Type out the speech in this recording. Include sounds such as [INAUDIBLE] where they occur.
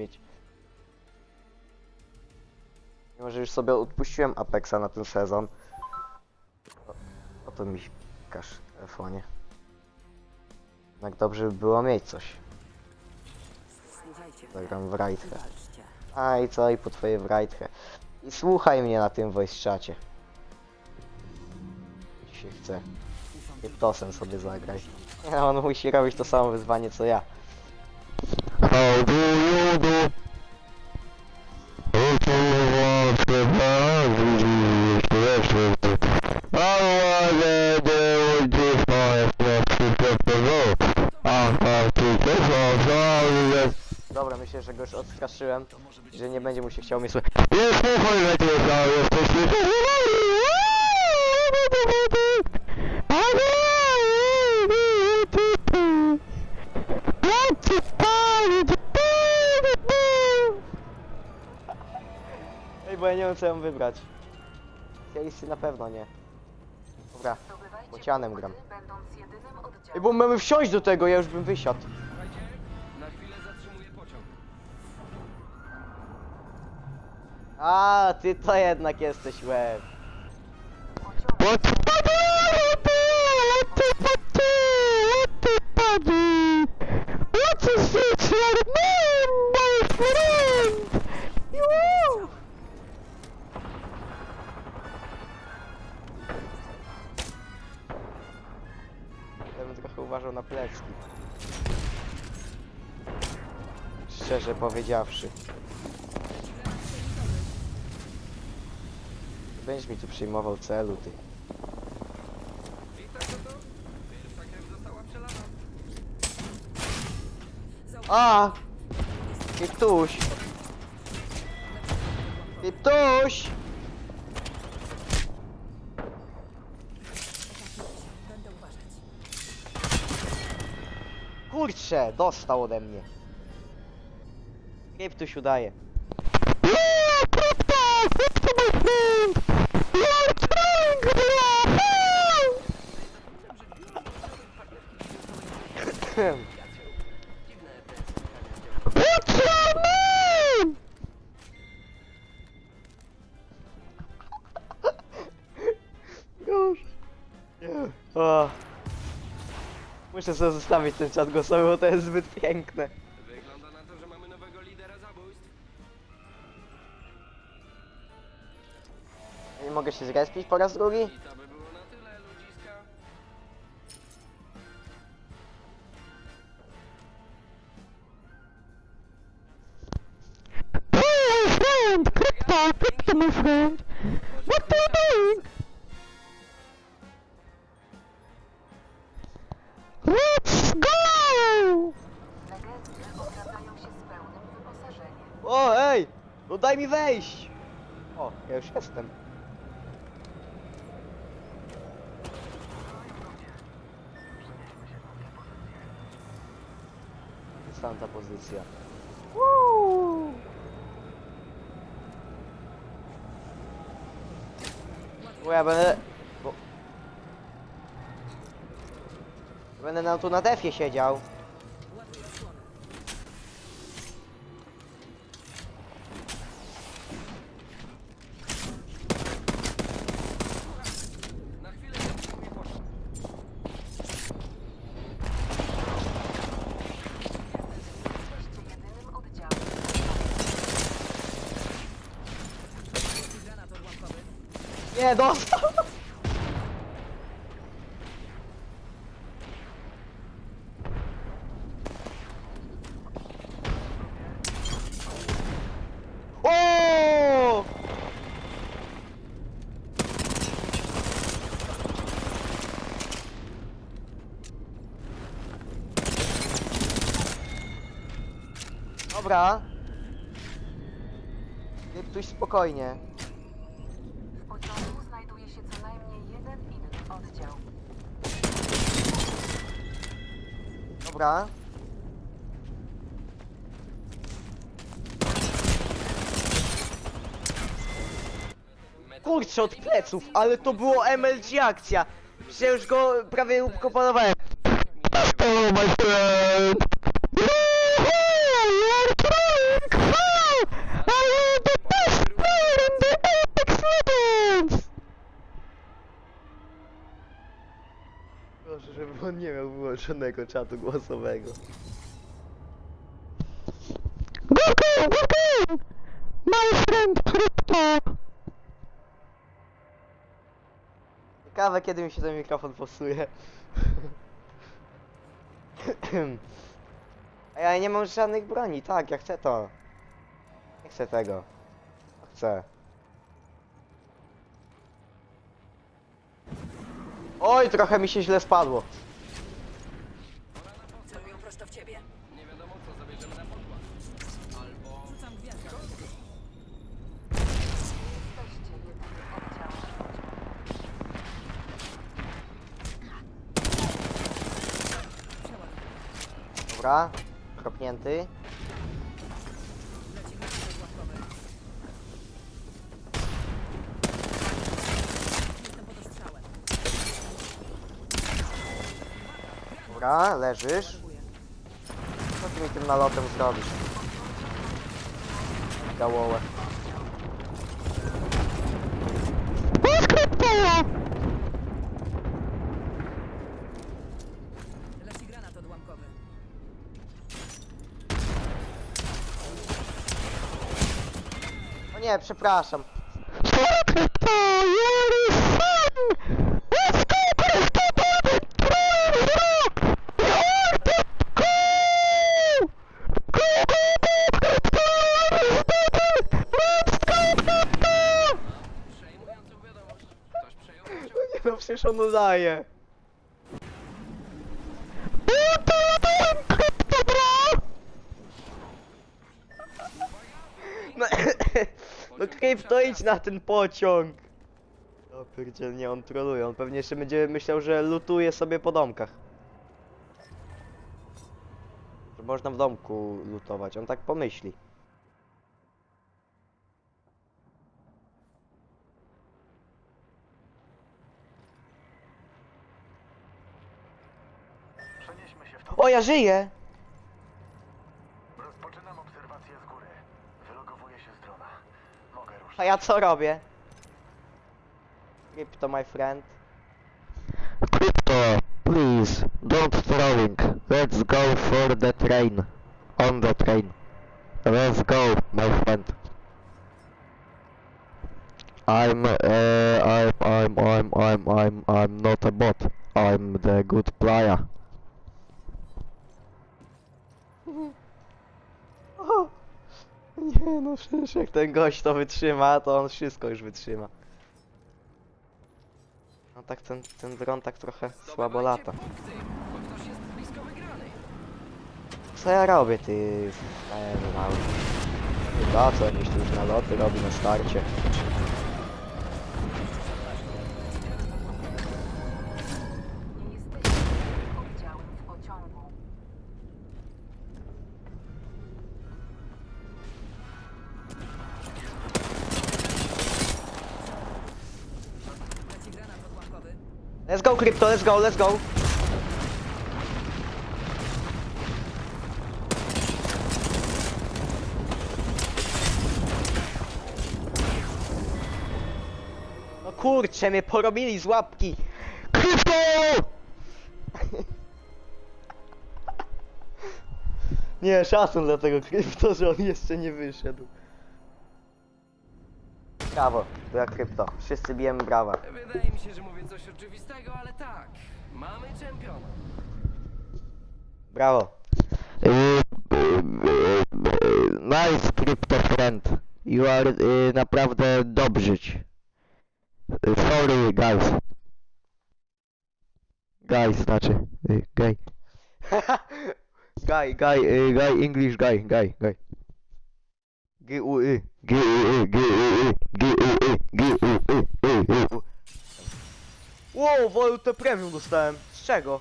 mieć. Mimo, że już sobie odpuściłem Apexa na ten sezon. O, o to mi każ telefonie. Jednak dobrze by było mieć coś. Słuchajcie, Zagram w walczcie. A i co? I po twoje w Righthe. I słuchaj mnie na tym voice czacie. Jeśli się chce. Prosem sobie zagraj. Nie, [LAUGHS] on musi robić to samo wyzwanie co ja. How do you do? If you want to love me, yes, I wanna do this my to get the road. I have to get on Dobra, myślę, że go już odstraszyłem, że nie będzie mu się chciał mnie słuchać. Nie słuchaj na ciebie, jesteś Ej, bo ja nie wiem co mam wybrać. Specjalisty na pewno nie. Dobra, bocianem gram. Ej, bo mamy wsiąść do tego, ja już bym wysiadł. Na chwilę zatrzymuję pociąg. A, ty to jednak jesteś łeb. What's uważał na plecki. Szczerze powiedziawszy. Będziesz mi tu przyjmował celu, ty. I tak to Kurczę, dostał ode mnie. Kryptuś udaje. Yeah, [LAUGHS] [LAUGHS] Muszę sobie zostawić ten czat głosowy, bo to jest zbyt piękne. Wygląda na to, że mamy nowego lidera zabójstw. Nie mogę się zrespić po raz drugi? I to by było na tyle, ludziska. Hey, my friend, Krista, Krista, my friend. What are you doing? Daj mi wejść! O, ja już jestem. Dystanta pozycja. Woo! Bo ja będę... Bo... Będę nam tu na defie siedział. Ładuję osłonę. Na chwilę zatrzymuję pociąg. Jesteście jedynym oddziałem. Granat odłamkowy. Nie, dostał! O! Dobra. Tuś spokojnie. Oddział. Dobra. Kurczę, od pleców, ale to było MLG akcja. Że już go prawie my friend. Włączonego czatu głosowego. Goku, Goku! My friend Crypto! Ciekawe kiedy mi się ten mikrofon posuje. [CLEARS THROAT] A ja nie mam żadnych broni, tak, ja chcę to. Nie chcę tego. Chcę. Oj, trochę mi się źle spadło. Celują prosto w ciebie. Nie wiadomo co. Albo... Dobra, kropnięty. Dobra, leżysz. Co ty mi tym nalotem zrobisz? Gałołę. Leci granat odłamkowy. O nie, przepraszam. Doing, Crypto, bro? No, [LAUGHS] no Krypto idź na ten pociąg. O pierdziel, nie, on troluje. On pewnie jeszcze będzie myślał, że lutuje sobie po domkach. Że można w domku lutować, on tak pomyśli. Przenieśmy się w to. O, ja żyję! Rozpoczynam obserwację z góry. Wylogowuję się z drona. Mogę ruszyć. A ja co robię? Krypto, my friend. Crypto, please, don't throwing. Let's go for the train. On the train. Let's go, my friend. I'm, uh, I'm, I'm, I'm, I'm, I'm, I'm not a bot. I'm the good player. O, nie no, przecież jak ten gość to wytrzyma, to on wszystko już wytrzyma. No tak ten, ten dron tak trochę słabo lata. punkty, bo ktoś jest blisko wygranej. Co ja robię, ty frajerze mały? To co, jakieś tu już naloty robi na starcie. Let's go, Crypto, let's go, let's go! No kurczę, mnie porobili z łapki! Crypto! [LAUGHS] Nie, szacun dla tego krypto, że on jeszcze nie wyszedł. Brawo, dla krypto. Wszyscy bijemy brawa. Wydaje mi się, że mówię coś oczywistego, ale tak. Mamy czempiona. Brawo. Y, Nice crypto friend. You are y, naprawdę dobrzyć. Y, Sorry guys. Guys znaczy. y, Gay. [LAUGHS] Gaj, Guy, y, guy, English guy, guy, guy. G U Y. G u y g u y g u y g u y y y Wow, walutę premium dostałem. Z czego?